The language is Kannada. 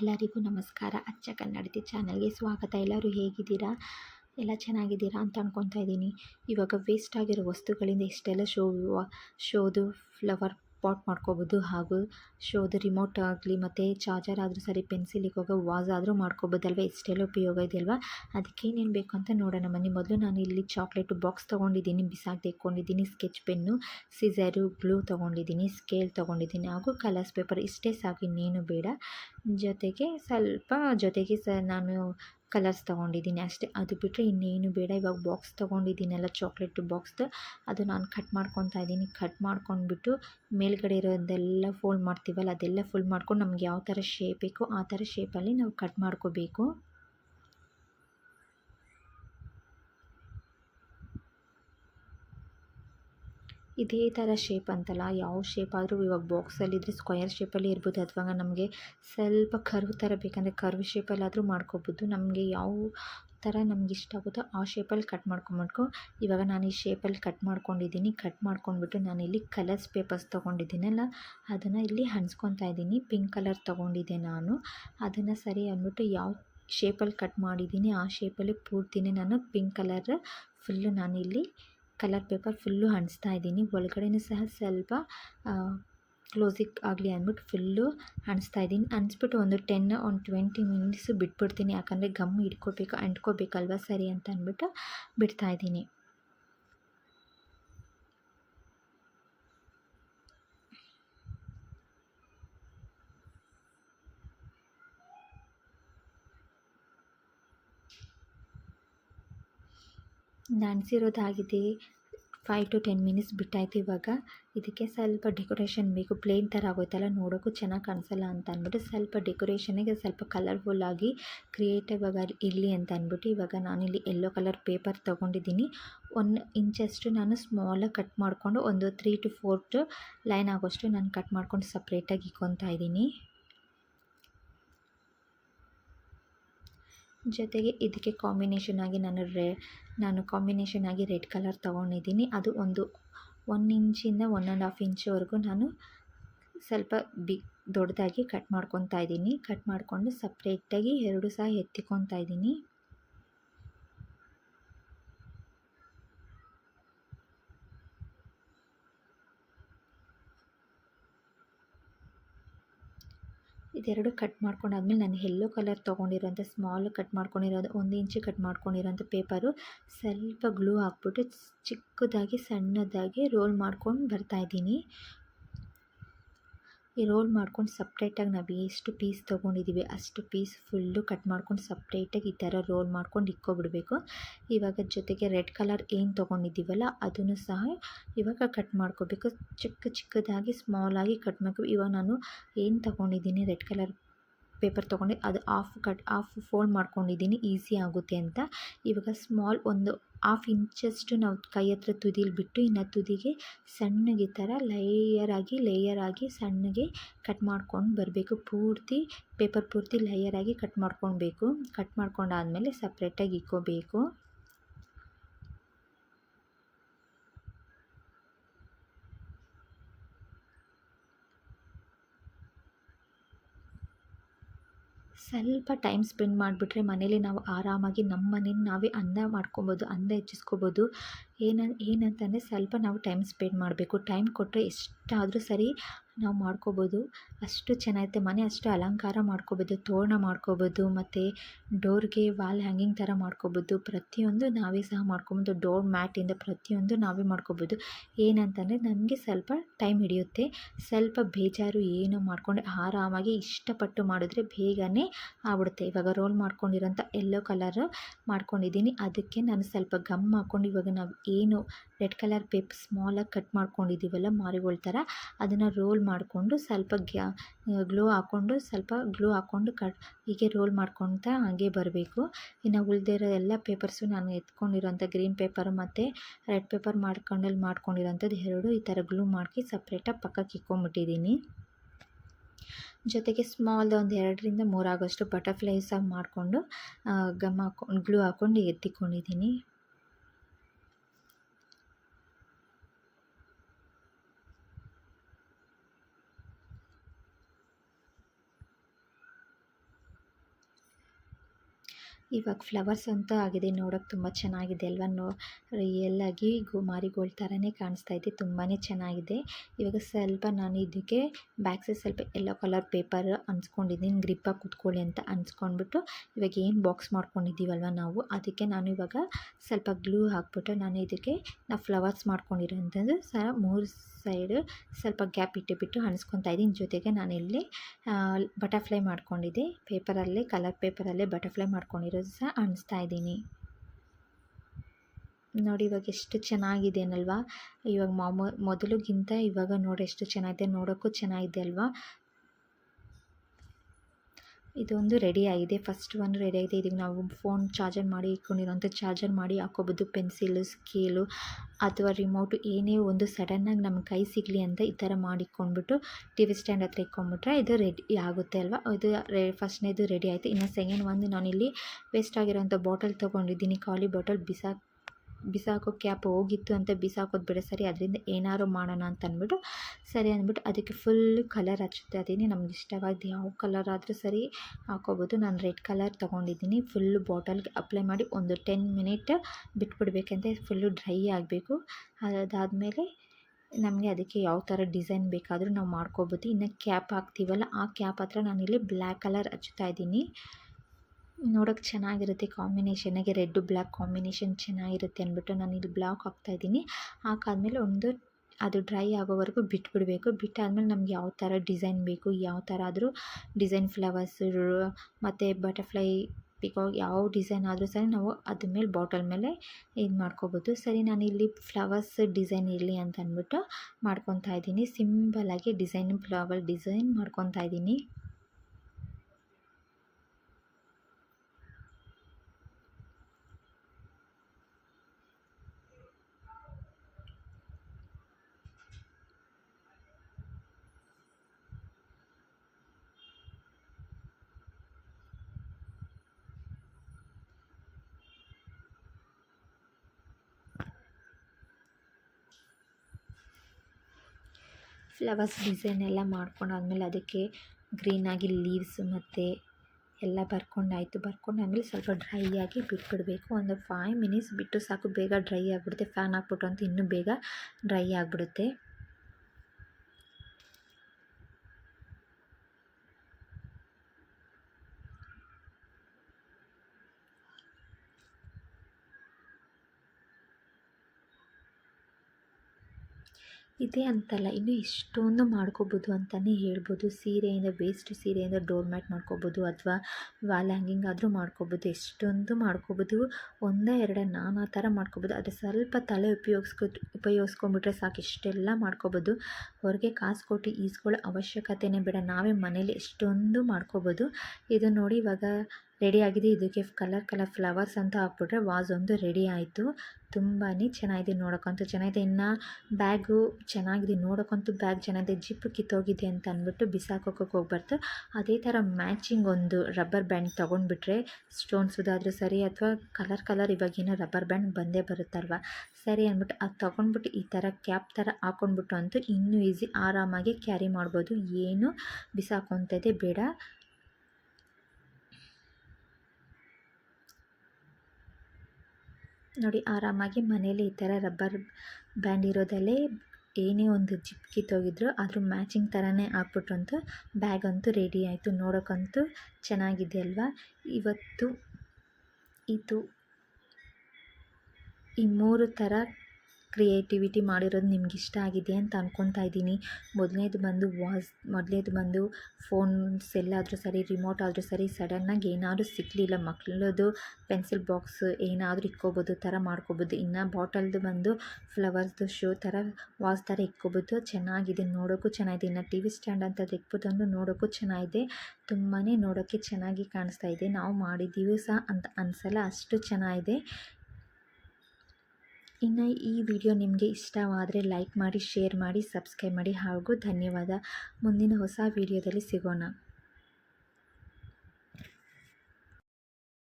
ಎಲ್ಲರಿಗೂ ನಮಸ್ಕಾರ. ಅಚ್ಚ ಕನ್ನಡತಿ ಚಾನಲ್ಗೆ ಸ್ವಾಗತ. ಎಲ್ಲರೂ ಹೇಗಿದ್ದೀರಾ? ಎಲ್ಲ ಚೆನ್ನಾಗಿದ್ದೀರಾ ಅಂತ ಅನ್ಕೊತಾ ಇದ್ದೀನಿ. ಇವಾಗ ವೇಸ್ಟ್ ಆಗಿರೋ ವಸ್ತುಗಳಿಂದ ಇಷ್ಟೆಲ್ಲ ಶೋ ಶೋದು, ಫ್ಲವರ್ ಪಾಟ್ ಮಾಡ್ಕೋಬೋದು ಹಾಗೂ ಶೋದು ರಿಮೋಟ್ ಆಗಲಿ ಮತ್ತು ಚಾರ್ಜರ್ ಆದರೂ ಸರಿ ಪೆನ್ಸಿಲಿಗೆ ಹೋಗೋ ವಾಸ್ ಆದರೂ ಮಾಡ್ಕೋಬೋದಲ್ವ? ಇಷ್ಟೆಲ್ಲ ಉಪಯೋಗ ಇದೆಯಲ್ವ? ಅದಕ್ಕೆ ಏನೇನು ಬೇಕು ಅಂತ ನೋಡೋಣ. ಮನೆ ಮೊದಲು ನಾನು ಇಲ್ಲಿ ಚಾಕ್ಲೇಟ್ ಬಾಕ್ಸ್ ತೊಗೊಂಡಿದ್ದೀನಿ, ಬಿಸಾಕಿ ತೆಕ್ಕೊಂಡಿದ್ದೀನಿ ಸ್ಕೆಚ್ ಪೆನ್ನು ಸಿಸರು ಗ್ಲೂ ತೊಗೊಂಡಿದ್ದೀನಿ ಸ್ಕೇಲ್ ತೊಗೊಂಡಿದ್ದೀನಿ ಹಾಗೂ ಕಲರ್ಸ್ ಪೇಪರ್ ಇಷ್ಟೇ ಸಾಕು, ಇನ್ನೇನು ಬೇಡ. ಜೊತೆಗೆ ಸ್ವಲ್ಪ ಜೊತೆಗೆ ಸ ನಾನು ಕಲರ್ಸ್ ತೊಗೊಂಡಿದ್ದೀನಿ ಅಷ್ಟೇ. ಅದು ಬಿಟ್ಟರೆ ಇನ್ನೇನು ಬೇಡ. ಇವಾಗ ಬಾಕ್ಸ್ ತೊಗೊಂಡಿದ್ದೀನಲ್ಲ ಚಾಕ್ಲೇಟ್ ಬಾಕ್ಸ್ದು ಅದು ನಾನು ಕಟ್ ಮಾಡ್ಕೊತಾ ಇದ್ದೀನಿ. ಕಟ್ ಮಾಡ್ಕೊಂಡ್ಬಿಟ್ಟು ಮೇಲ್ಗಡೆ ಇರೋದೆಲ್ಲ ಫೋಲ್ಡ್ ಮಾಡ್ತೀವಲ್ಲ, ಅದೆಲ್ಲ ಫುಲ್ ಮಾಡ್ಕೊಂಡು ನಮ್ಗೆ ಯಾವ ಥರ ಶೇಪ್ ಬೇಕೋ ಆ ಥರ ಶೇಪಲ್ಲಿ ನಾವು ಕಟ್ ಮಾಡ್ಕೋಬೇಕು. ಇದೇ ಥರ ಶೇಪ್ ಅಂತಲ್ಲ? ಯಾವ ಶೇಪ್ ಆದರೂ ಇವಾಗ ಬಾಕ್ಸಲ್ಲಿದ್ದರೆ ಸ್ಕ್ವಯರ್ ಶೇಪಲ್ಲಿ ಇರ್ಬೋದು. ಅಥವಾ ನಮಗೆ ಸ್ವಲ್ಪ ಕರ್ವ್ ಥರ ಬೇಕಂದರೆ ಕರ್ವ್ ಶೇಪಲ್ಲಾದರೂ ಮಾಡ್ಕೋಬೋದು. ನಮಗೆ ಯಾವ ಥರ ನಮ್ಗೆ ಇಷ್ಟ ಆಗುತ್ತೋ ಆ ಶೇಪಲ್ಲಿ ಕಟ್ ಮಾಡ್ಕೊಂಬಿಟ್ಕೊ ಇವಾಗ ನಾನು ಈ ಶೇಪಲ್ಲಿ ಕಟ್ ಮಾಡ್ಕೊಂಡಿದ್ದೀನಿ. ಕಟ್ ಮಾಡ್ಕೊಂಡ್ಬಿಟ್ಟು ನಾನಿಲ್ಲಿ ಕಲರ್ಸ್ ಪೇಪರ್ಸ್ ತೊಗೊಂಡಿದ್ದೀನಲ್ಲ ಅದನ್ನು ಇಲ್ಲಿ ಹಂಚ್ಕೊತಾ ಇದ್ದೀನಿ. ಪಿಂಕ್ ಕಲರ್ ತೊಗೊಂಡಿದ್ದೆ ನಾನು. ಅದನ್ನು ಸರಿ ಅಂದ್ಬಿಟ್ಟು ಯಾವ ಶೇಪಲ್ಲಿ ಕಟ್ ಮಾಡಿದ್ದೀನಿ, ಆ ಶೇಪಲ್ಲಿ ಪೂರ್ತಿನೇ ನಾನು ಪಿಂಕ್ ಕಲರ್ ಫುಲ್ಲು ನಾನಿಲ್ಲಿ ಕಲರ್ ಪೇಪರ್ ಫುಲ್ಲು ಹಣಿಸ್ತಾ ಇದ್ದೀನಿ. ಒಳಗಡೆನೂ ಸಹ ಸ್ವಲ್ಪ ಕ್ಲೋಸಿಕ್ ಆಗಲಿ ಅಂದ್ಬಿಟ್ಟು ಫುಲ್ಲು ಹಣಿಸ್ತಾ ಇದ್ದೀನಿ. ಅನಿಸ್ಬಿಟ್ಟು ಒಂದು ಟೆನ್ ಒಂದು ಟ್ವೆಂಟಿ ಮಿನಿಟ್ಸು ಬಿಟ್ಬಿಡ್ತೀನಿ. ಯಾಕಂದರೆ ಗಮ್ ಹಿಡ್ಕೋಬೇಕು, ಅಂಟ್ಕೋಬೇಕಲ್ವ ಸರಿ ಅಂತ ಅಂದ್ಬಿಟ್ಟು ಬಿಡ್ತಾಯಿದ್ದೀನಿ ನೆನೆಸಿರೋದಾಗಿದೆ ಫೈವ್ ಟು ಟೆನ್ ಮಿನಿಟ್ಸ್ ಬಿಟ್ಟಾಯಿತು ಇವಾಗ. ಇದಕ್ಕೆ ಸ್ವಲ್ಪ ಡೆಕೋರೇಷನ್ ಬೇಕು. ಪ್ಲೇನ್ ಥರ ಆಗೋಯ್ತಲ್ಲ, ನೋಡೋಕ್ಕೂ ಚೆನ್ನಾಗಿ ಕಾಣಿಸಲ್ಲ ಅಂತ ಅಂದ್ಬಿಟ್ಟು ಸ್ವಲ್ಪ ಡೆಕೋರೇಷನಿಗೆ ಸ್ವಲ್ಪ ಕಲರ್ಫುಲ್ಲಾಗಿ ಕ್ರಿಯೇಟಿವ್ ಆಗಿ ಇರಲಿ ಅಂತ ಅಂದ್ಬಿಟ್ಟು ಇವಾಗ ನಾನಿಲ್ಲಿ ಎಲ್ಲೋ ಕಲರ್ ಪೇಪರ್ ತೊಗೊಂಡಿದ್ದೀನಿ. ಒನ್ ಇಂಚಷ್ಟು ನಾನು ಸ್ಮಾಲಾಗಿ ಕಟ್ ಮಾಡಿಕೊಂಡು ಒಂದು ತ್ರೀ ಟು ಫೋರ್ ಲೈನ್ ಆಗೋಷ್ಟು ನಾನು ಕಟ್ ಮಾಡ್ಕೊಂಡು ಸಪ್ರೇಟಾಗಿ ಇಕ್ಕೊತಾ ಇದ್ದೀನಿ. ಜೊತೆಗೆ ಇದಕ್ಕೆ ಕಾಂಬಿನೇಷನ್ ಆಗಿ ನಾನು ರೆ, ನಾನು ಕಾಂಬಿನೇಷನ್ ಆಗಿ ರೆಡ್ ಕಲರ್ ತೊಗೊಂಡಿದ್ದೀನಿ. ಅದು ಒಂದು ಒನ್ ಇಂಚಿಂದ ಒನ್ ಆ್ಯಂಡ್ ಹಾಫ್ ಇಂಚ್ವರೆಗೂ ನಾನು ಸ್ವಲ್ಪ ಬಿ, ದೊಡ್ಡದಾಗಿ ಕಟ್ ಮಾಡ್ಕೊತಾ ಇದ್ದೀನಿ. ಕಟ್ ಮಾಡಿಕೊಂಡು ಸಪ್ರೇಟಾಗಿ ಎರಡು ಸಹ ಎತ್ತಿಕೊತಾ ಇದ್ದೀನಿ. ಇದೆರಡು ಕಟ್ ಮಾಡ್ಕೊಂಡಾದ್ಮೇಲೆ ನಾನು ಎಲ್ಲೋ ಕಲರ್ ತೊಗೊಂಡಿರೋಂಥ ಸ್ಮಾಲ್ ಕಟ್ ಮಾಡ್ಕೊಂಡಿರೋದು, ಒಂದು ಇಂಚು ಕಟ್ ಮಾಡ್ಕೊಂಡಿರೋಂಥ ಪೇಪರು ಸ್ವಲ್ಪ ಗ್ಲೂ ಹಾಕ್ಬಿಟ್ಟು ಚಿಕ್ಕದಾಗಿ ಸಣ್ಣದಾಗಿ ರೋಲ್ ಮಾಡ್ಕೊಂಡು ಬರ್ತಾಯಿದ್ದೀನಿ ಈ ರೋಲ್ ಮಾಡ್ಕೊಂಡು ಸಪ್ರೇಟಾಗಿ ನಾವು ಎಷ್ಟು ಪೀಸ್ ತೊಗೊಂಡಿದ್ದೀವಿ ಅಷ್ಟು ಪೀಸ್ ಫುಲ್ಲು ಕಟ್ ಮಾಡ್ಕೊಂಡು ಸಪ್ರೇಟಾಗಿ ಈ ಥರ ರೋಲ್ ಮಾಡ್ಕೊಂಡು ಇಕ್ಕೊಬಿಡಬೇಕು. ಇವಾಗ ಜೊತೆಗೆ ರೆಡ್ ಕಲರ್ ಏನು ತೊಗೊಂಡಿದ್ದೀವಲ್ಲ ಅದನ್ನು ಸಹ ಇವಾಗ ಕಟ್ ಮಾಡ್ಕೋಬೇಕು. ಚಿಕ್ಕ ಚಿಕ್ಕದಾಗಿ ಸ್ಮಾಲಾಗಿ ಕಟ್ ಮಾಡಬೇಕು ಇವಾಗ ನಾನು ಏನು ತೊಗೊಂಡಿದ್ದೀನಿ ರೆಡ್ ಕಲರ್ ಪೇಪರ್ ತೊಗೊಂಡು, ಅದು ಆಫ್ ಕಟ್ ಆಫ್ ಫೋಲ್ಡ್ ಮಾಡ್ಕೊಂಡಿದ್ದೀನಿ ಈಸಿ ಆಗುತ್ತೆ ಅಂತ. ಇವಾಗ ಸ್ಮಾಲ್ ಒಂದು ಹಾಫ್ ಇಂಚಷ್ಟು ನಾವು ಕೈ ಹತ್ರ ತುದಿಲಿ ಬಿಟ್ಟು ಇನ್ನು ತುದಿಗೆ ಸಣ್ಣಗೆ ಥರ ಲೇಯರ್ ಲೇಯರಾಗಿ ಸಣ್ಣಗೆ ಕಟ್ ಮಾಡ್ಕೊಂಡು ಬರಬೇಕು. ಪೂರ್ತಿ ಪೇಪರ್ ಪೂರ್ತಿ ಲೇಯರಾಗಿ ಕಟ್ ಮಾಡ್ಕೊಳ್ಬೇಕು. ಕಟ್ ಮಾಡ್ಕೊಂಡಾದಮೇಲೆ ಸಪ್ರೇಟಾಗಿ ಇಕ್ಕೋಬೇಕು. ಸ್ವಲ್ಪ ಟೈಮ್ ಸ್ಪೆಂಡ್ ಮಾಡಿಬಿಟ್ರೆ ಮನೇಲಿ ನಾವು ಆರಾಮಾಗಿ ನಮ್ಮ ಮನೇನ ನಾವೇ ಅಂದ ಮಾಡ್ಕೊಬೋದು ಅಂದ ಹೆಚ್ಚಿಸ್ಕೋಬೋದು. ಏನ ಏನಂತಂದರೆ ಸ್ವಲ್ಪ ನಾವು ಟೈಮ್ ಸ್ಪೆಂಡ್ ಮಾಡಬೇಕು. ಟೈಮ್ ಕೊಟ್ಟರೆ ಎಷ್ಟಾದರೂ ಸರಿ ನಾವು ಮಾಡ್ಕೋಬೋದು. ಅಷ್ಟು ಚೆನ್ನಾಗಿರುತ್ತೆ ಮನೆ, ಅಷ್ಟು ಅಲಂಕಾರ ಮಾಡ್ಕೋಬೋದು, ತೋರಣ ಮಾಡ್ಕೋಬೋದು, ಮತ್ತು ಡೋರ್ಗೆ ವಾಲ್ ಹ್ಯಾಂಗಿಂಗ್ ಥರ ಮಾಡ್ಕೋಬೋದು. ಪ್ರತಿಯೊಂದು ನಾವೇ ಸಹ ಮಾಡ್ಕೊಬೋದು. ಡೋರ್ ಮ್ಯಾಟಿಂದ ಪ್ರತಿಯೊಂದು ನಾವೇ ಮಾಡ್ಕೋಬೋದು. ಏನಂತಂದರೆ ನಮಗೆ ಸ್ವಲ್ಪ ಟೈಮ್ ಹಿಡಿಯುತ್ತೆ. ಸ್ವಲ್ಪ ಬೇಜಾರು ಏನು ಮಾಡ್ಕೊಂಡು ಆರಾಮಾಗಿ ಇಷ್ಟಪಟ್ಟು ಮಾಡಿದ್ರೆ ಬೇಗನೆ ಆಗ್ಬಿಡುತ್ತೆ. ಇವಾಗ ರೋಲ್ ಮಾಡ್ಕೊಂಡಿರೋಂಥ ಎಲ್ಲೋ ಕಲರ್ ಮಾಡ್ಕೊಂಡಿದ್ದೀನಿ. ಅದಕ್ಕೆ ನಾನು ಸ್ವಲ್ಪ ಗಮ್ ಹಾಕ್ಕೊಂಡು ಇವಾಗ ನಾವು ಏನು ರೆಡ್ ಕಲರ್ ಪೇಪರ್ ಸ್ಮಾಲಾಗಿ ಕಟ್ ಮಾಡ್ಕೊಂಡಿದ್ದೀವಲ್ಲ ಮಾರಿಗೋಲ್ ಥರ, ಅದನ್ನು ರೋಲ್ ಮಾಡಿಕೊಂಡು ಸ್ವಲ್ಪ ಗ್ಯಾ, ಗ್ಲೂ ಹಾಕ್ಕೊಂಡು ಸ್ವಲ್ಪ ಗ್ಲೂ ಹಾಕ್ಕೊಂಡು ಕಟ್, ಹೀಗೆ ರೋಲ್ ಮಾಡ್ಕೊತಾ ಹಾಗೆ ಬರಬೇಕು. ಇನ್ನು ಉಳಿದಿರೋ ಎಲ್ಲ ಪೇಪರ್ಸು ನಾನು ಎತ್ಕೊಂಡಿರೋಂಥ ಗ್ರೀನ್ ಪೇಪರ್ ಮತ್ತು ರೆಡ್ ಪೇಪರ್ ಮಾಡ್ಕೊಂಡಲ್ಲಿ ಮಾಡ್ಕೊಂಡಿರೋಂಥದ್ದು ಎರಡು ಈ ಥರ ಗ್ಲೂ ಮಾಡಿ ಸಪ್ರೇಟಾಗಿ ಪಕ್ಕಕ್ಕೆ ಇಕ್ಕೊಂಬಿಟ್ಟಿದ್ದೀನಿ. ಜೊತೆಗೆ ಸ್ಮಾಲ್ ಒಂದು ಎರಡರಿಂದ ಮೂರು ಆಗೋಷ್ಟು ಬಟರ್ಫ್ಲೈಸಾಗಿ ಮಾಡಿಕೊಂಡು ಗಮ್ ಹಾಕೊಂಡು ಗ್ಲೂ ಹಾಕ್ಕೊಂಡು ಎತ್ತಿಕೊಂಡಿದ್ದೀನಿ. ಇವಾಗ ಫ್ಲವರ್ಸ್ ಅಂತೂ ಆಗಿದೆ, ನೋಡೋಕೆ ತುಂಬ ಚೆನ್ನಾಗಿದೆ ಅಲ್ವಾ? ನೋ ರಿಯಲ್ ಆಗಿ ಗೋ, ಮಾರಿಗೋಲ್ಡ್ ಥರನೇ ಕಾಣಿಸ್ತಾ ಇದೆ ತುಂಬಾ ಚೆನ್ನಾಗಿದೆ. ಇವಾಗ ಸ್ವಲ್ಪ ನಾನು ಇದಕ್ಕೆ ಬ್ಯಾಕ್ ಸೈಡ್ ಸ್ವಲ್ಪ ಎಲ್ಲೋ ಕಲರ್ ಪೇಪರ್ ಅನ್ಸ್ಕೊಂಡಿದ್ದೀನಿ ಗ್ರಿಪ್ಪಾಗಿ ಕೂತ್ಕೊಳ್ಳಿ ಅಂತ ಅನ್ಸ್ಕೊಂಡ್ಬಿಟ್ಟು ಇವಾಗ ಏನು ಬಾಕ್ಸ್ ಮಾಡ್ಕೊಂಡಿದ್ದೀವಲ್ವ ನಾವು, ಅದಕ್ಕೆ ನಾನು ಇವಾಗ ಸ್ವಲ್ಪ ಗ್ಲೂ ಹಾಕ್ಬಿಟ್ಟು ನಾನು ಇದಕ್ಕೆ ನಾವು ಫ್ಲವರ್ಸ್ ಮಾಡ್ಕೊಂಡಿರೋಂಥದ್ದು ಸಹ ಮೂರು ಸೈಡ್ ಸ್ವಲ್ಪ ಗ್ಯಾಪ್ ಇಟ್ಟುಬಿಟ್ಟು ಅಣಿಸ್ಕೊತಾ ಇದ್ದೀನಿ. ಜೊತೆಗೆ ನಾನಿಲ್ಲಿ ಬಟರ್ಫ್ಲೈ ಮಾಡ್ಕೊಂಡಿದ್ದೆ ಪೇಪರಲ್ಲೇ ಕಲರ್ ಪೇಪರಲ್ಲೇ ಬಟರ್ಫ್ಲೈ ಮಾಡ್ಕೊಂಡಿರೋದು. ಸಹ ಅಣಿಸ್ತಾ ಇದ್ದೀನಿ. ನೋಡಿ ಇವಾಗ ಎಷ್ಟು ಚೆನ್ನಾಗಿದೆ ಅಲ್ವಾ ಇವಾಗ ಮೊದಲಿಗಿಂತ ಇವಾಗ ನೋಡಿ ಎಷ್ಟು ಚೆನ್ನಾಗಿದೆ, ನೋಡೋಕ್ಕೂ ಚೆನ್ನಾಗಿದೆ ಅಲ್ವಾ? ಇದೊಂದು ರೆಡಿ ಆಗಿದೆ. ಫಸ್ಟ್ ಒಂದು ರೆಡಿ ಆಗಿದೆ. ಇದಕ್ಕೆ ನಾವು ಫೋನ್ ಚಾರ್ಜರ್ ಮಾಡಿ ಇಟ್ಕೊಂಡಿರೋಂಥ ಚಾರ್ಜರ್ ಮಾಡಿ ಹಾಕೋಬೋದು ಪೆನ್ಸಿಲು ಸ್ಕೇಲು ಅಥವಾ ರಿಮೋಟು ಏನೇ ಒಂದು ಸಡನ್ನಾಗಿ ನಮ್ಮ ಕೈ ಸಿಗಲಿ ಅಂತ ಈ ಥರ ಮಾಡಿಕೊಂಡ್ಬಿಟ್ಟು ಟಿ ವಿ ಸ್ಟ್ಯಾಂಡ್ ಹತ್ರ ಇಟ್ಕೊಂಡ್ಬಿಟ್ರೆ ಇದು ರೆಡಿ ಆಗುತ್ತೆ ಅಲ್ವಾ? ಇದು ರೇ ಫಸ್ಟ್ನೇದು ರೆಡಿ ಆಯಿತು. ಇನ್ನು ಸೆಕೆಂಡ್ ಒಂದು ನಾನಿಲ್ಲಿ ವೇಸ್ಟ್ ಆಗಿರೋಂಥ ಬಾಟಲ್ ತೊಗೊಂಡಿದ್ದೀನಿ. ಖಾಲಿ ಬಾಟಲ್ ಬಿಸಾಕಿ ಬಿಸಾಕೋ ಕ್ಯಾಪ್ ಹೋಗಿತ್ತು ಅಂತ ಬಿಸಾಕೋದು ಬಿಡ, ಸರಿ ಅದರಿಂದ ಏನಾದ್ರು ಮಾಡೋಣ ಅಂತ ಅಂದ್ಬಿಟ್ಟು, ಸರಿ ಅಂದ್ಬಿಟ್ಟು ಅದಕ್ಕೆ ಫುಲ್ ಕಲರ್ ಹಚ್ಚುತ್ತೆ ಇದ್ದೀನಿ. ನಮ್ಗೆ ಇಷ್ಟವಾದ ಯಾವ ಕಲರ್ ಆದರೂ ಸರಿ ಹಾಕೋಬೋದು. ನಾನು ರೆಡ್ ಕಲರ್ ತೊಗೊಂಡಿದ್ದೀನಿ. ಫುಲ್ಲು ಬಾಟಲ್ಗೆ ಅಪ್ಲೈ ಮಾಡಿ ಒಂದು ಟೆನ್ ಮಿನಿಟ್ ಬಿಟ್ಬಿಡ್ಬೇಕಂತೆ ಫುಲ್ಲು ಡ್ರೈ ಆಗಬೇಕು. ಅದಾದಮೇಲೆ ನಮಗೆ ಅದಕ್ಕೆ ಯಾವ ಥರ ಡಿಸೈನ್ ಬೇಕಾದರೂ ನಾವು ಮಾಡ್ಕೋಬೋದು. ಇನ್ನು ಕ್ಯಾಪ್ ಹಾಕ್ತೀವಲ್ಲ, ಆ ಕ್ಯಾಪ್ ಹತ್ರ ನಾನಿಲ್ಲಿ ಬ್ಲ್ಯಾಕ್ ಕಲರ್ ಹಚ್ತಾ ಇದ್ದೀನಿ. ನೋಡೋಕ್ಕೆ ಚೆನ್ನಾಗಿರುತ್ತೆ ಕಾಂಬಿನೇಷನಾಗೆ ರೆಡ್ಡು ಬ್ಲ್ಯಾಕ್ ಕಾಂಬಿನೇಷನ್ ಚೆನ್ನಾಗಿರುತ್ತೆ ಅಂದ್ಬಿಟ್ಟು ನಾನು ಇಲ್ಲಿ ಬ್ಲಾಕ್ ಹಾಕ್ತಾಯಿದ್ದೀನಿ ಹಾಕಾದ್ಮೇಲೆ ಒಂದು ಅದು ಡ್ರೈ ಆಗೋವರೆಗೂ ಬಿಟ್ಬಿಡಬೇಕು. ಬಿಟ್ಟಾದ್ಮೇಲೆ ನಮ್ಗೆ ಯಾವ ಥರ ಡಿಸೈನ್ ಬೇಕು, ಯಾವ ಥರ ಆದರೂ ಡಿಸೈನ್ ಫ್ಲವರ್ಸು ಮತ್ತು ಬಟರ್ಫ್ಲೈ ಪಿಕೋ ಯಾವ ಡಿಸೈನ್ ಆದರೂ ಸರಿ ನಾವು ಅದ್ರ ಮೇಲೆ ಬಾಟಲ್ ಮೇಲೆ ಇದು ಮಾಡ್ಕೋಬೋದು. ಸರಿ, ನಾನು ಇಲ್ಲಿ ಫ್ಲವರ್ಸ್ ಡಿಸೈನ್ ಇರಲಿ ಅಂತ ಅಂದ್ಬಿಟ್ಟು ಮಾಡ್ಕೊತಾ ಇದ್ದೀನಿ. ಸಿಂಪಲಾಗಿ ಡಿಸೈನ್ ಫ್ಲವರ್ ಡಿಸೈನ್ ಮಾಡ್ಕೊತಾ ಇದ್ದೀನಿ. ಫ್ಲವರ್ಸ್ ಡಿಸೈನ್ ಎಲ್ಲ ಮಾಡ್ಕೊಂಡಾದ್ಮೇಲೆ ಅದಕ್ಕೆ ಗ್ರೀನಾಗಿ ಲೀವ್ಸ್ ಮತ್ತು ಎಲ್ಲ ಬರ್ಕೊಂಡಾಯಿತು ಬರ್ಕೊಂಡಾದ್ಮೇಲೆ ಸ್ವಲ್ಪ ಡ್ರೈ ಆಗಿ ಬಿಟ್ಬಿಡಬೇಕು. ಒಂದು ಫೈವ್ ಮಿನಿಟ್ಸ್ ಬಿಟ್ಟು ಸಾಕು. ಬೇಗ ಡ್ರೈ ಆಗಿಬಿಡುತ್ತೆ. ಫ್ಯಾನ್ ಹಾಕ್ಬಿಟ್ಟು ಅಂತ ಇನ್ನೂ ಬೇಗ ಡ್ರೈ ಆಗಿಬಿಡುತ್ತೆ. ಇದೇ ಅಂತಲ್ಲ, ಇನ್ನೂ ಎಷ್ಟೊಂದು ಮಾಡ್ಕೋಬೋದು ಅಂತಲೇ ಹೇಳ್ಬೋದು. ಸೀರೆಯಿಂದ ವೇಸ್ಟ್ ಸೀರೆಯಿಂದ ಡೋರ್ ಮ್ಯಾಟ್ ಮಾಡ್ಕೋಬೋದು ಅಥವಾ ವಾಲ್ ಹ್ಯಾಂಗಿಂಗ್ ಆದರೂ ಮಾಡ್ಕೋಬೋದು. ಎಷ್ಟೊಂದು ಮಾಡ್ಕೋಬೋದು. ಒಂದೇ ಎರಡೇ ನಾನಾ ಥರ ಮಾಡ್ಕೋಬೋದು. ಅದು ಸ್ವಲ್ಪ ತಲೆ ಉಪಯೋಗಿಸ್ಕೊ ಉಪಯೋಗಿಸ್ಕೊಂಬಿಟ್ರೆ ಸಾಕು. ಇಷ್ಟೆಲ್ಲ ಮಾಡ್ಕೋಬೋದು. ಹೊರಗೆ ಕಾಸು ಕೊಟ್ಟು ಈಸ್ಕೊಳ್ಳೋ ಅವಶ್ಯಕತೆಯೇ ಬೇಡ. ನಾವೇ ಮನೇಲಿ ಎಷ್ಟೊಂದು ಮಾಡ್ಕೋಬೋದು. ಇದು ನೋಡಿ ಇವಾಗ ರೆಡಿ ಆಗಿದೆ. ಇದಕ್ಕೆ ಕಲರ್ ಕಲರ್ ಫ್ಲವರ್ಸ್ ಅಂತ ಹಾಕ್ಬಿಟ್ರೆ ವಾಸ್ ಒಂದು ರೆಡಿ ಆಯಿತು. ತುಂಬಾ ಚೆನ್ನಾಗಿದೆ ನೋಡೋಕ್ಕಂತೂ ಚೆನ್ನಾಗಿದೆ. ಇನ್ನು ಬ್ಯಾಗು ಚೆನ್ನಾಗಿದೆ. ನೋಡೋಕ್ಕಂತೂ ಬ್ಯಾಗ್ ಚೆನ್ನಾಗಿದೆ. ಜಿಪ್ ಕಿತ್ತೋಗಿದೆ ಅಂತ ಅಂದ್ಬಿಟ್ಟು ಬಿಸಾಕೋಕ್ಕೆ ಹೋಗ್ಬಾರ್ದು. ಅದೇ ಥರ ಮ್ಯಾಚಿಂಗ್ ಒಂದು ರಬ್ಬರ್ ಬ್ಯಾಂಡ್ ತೊಗೊಂಡ್ಬಿಟ್ರೆ ಸ್ಟೋನ್ಸ್ದಾದರೂ ಸರಿ ಅಥವಾ ಕಲರ್ ಕಲರ್ ಇವಾಗೇನೋ ರಬ್ಬರ್ ಬ್ಯಾಂಡ್ ಬಂದೇ ಬರುತ್ತಲ್ವ? ಸರಿ ಅಂದ್ಬಿಟ್ಟು ಅದು ತೊಗೊಂಡ್ಬಿಟ್ಟು ಈ ಥರ ಕ್ಯಾಪ್ ಥರ ಹಾಕೊಂಡ್ಬಿಟ್ಟು ಅಂತೂ ಇನ್ನೂ ಈಸಿ ಆರಾಮಾಗಿ ಕ್ಯಾರಿ ಮಾಡ್ಬೋದು. ಏನು ಬಿಸಾಕೊತದೆ ಬೇಡ. ನೋಡಿ, ಆರಾಮಾಗಿ ಮನೇಲಿ ಈ ಥರ ರಬ್ಬರ್ ಬ್ಯಾಂಡ್ ಇರೋದಲ್ಲೇ ಏನೇ ಒಂದು ಜಿಪ್ ಕಿತ್ತೋಗಿದ್ರು ಅದ್ರ ಮ್ಯಾಚಿಂಗ್ ಥರನೇ ಹಾಕ್ಬಿಟ್ರಂತೂ ಬ್ಯಾಗ್ ಅಂತೂ ರೆಡಿ ಆಯಿತು. ನೋಡೋಕ್ಕಂತೂ ಚೆನ್ನಾಗಿದೆ ಅಲ್ವಾ? ಇವತ್ತು, ಇದು ಈ ಮೂರು ಥರ ಕ್ರಿಯೇಟಿವಿಟಿ ಮಾಡಿರೋದು ನಿಮ್ಗೆ ಇಷ್ಟ ಆಗಿದೆ ಅಂತ ಅಂದ್ಕೊತಾ ಇದ್ದೀನಿ. ಮೊದಲನೇದು ಬಂದು ವಾಸ್ ಮೊದಲನೇದು ಬಂದು ಫೋನ್ ಸೆಲ್ ಆದರೂ ಸರಿ, ರಿಮೋಟ್ ಆದರೂ ಸರಿ ಸಡನ್ನಾಗಿ ಏನಾದರೂ ಸಿಕ್ಕಲಿಲ್ಲ ಮಕ್ಕಳದು ಪೆನ್ಸಿಲ್ ಬಾಕ್ಸ್ ಏನಾದರೂ ಇಕ್ಕೋಬೋದು, ಥರ ಮಾಡ್ಕೋಬೋದು. ಇನ್ನು ಬಾಟಲ್ದು ಬಂದು ಫ್ಲವರ್ಸ್ದು ಶೋ ಥರ ವಾಸ್ ಥರ ಇಕ್ಕೋಬೋದು. ಚೆನ್ನಾಗಿದೆ, ನೋಡೋಕ್ಕೂ ಚೆನ್ನಾಗಿದೆ. ಇನ್ನು ಟಿ ವಿ ಸ್ಟ್ಯಾಂಡ್ ಅಂತ ಇಕ್ಬೋದು ನೋಡೋಕ್ಕೂ ಚೆನ್ನಾಗಿದೆ. ತುಂಬಾ ನೋಡೋಕ್ಕೆ ಚೆನ್ನಾಗಿ ಕಾಣಿಸ್ತಾ ಇದೆ. ನಾವು ಮಾಡಿದ್ದೀವಿ ಸಹ ಅಂತ ಅನಿಸಲ್ಲ, ಅಷ್ಟು ಚೆನ್ನಾಗಿದೆ. ಇನ್ನು ಈ ವಿಡಿಯೋ ನಿಮಗೆ ಇಷ್ಟವಾದರೆ ಲೈಕ್ ಮಾಡಿ, ಶೇರ್ ಮಾಡಿ, ಸಬ್ಸ್ಕ್ರೈಬ್ ಮಾಡಿ ಹಾಗೂ ಧನ್ಯವಾದ. ಮುಂದಿನ ಹೊಸ ವಿಡಿಯೋದಲ್ಲಿ ಸಿಗೋಣ.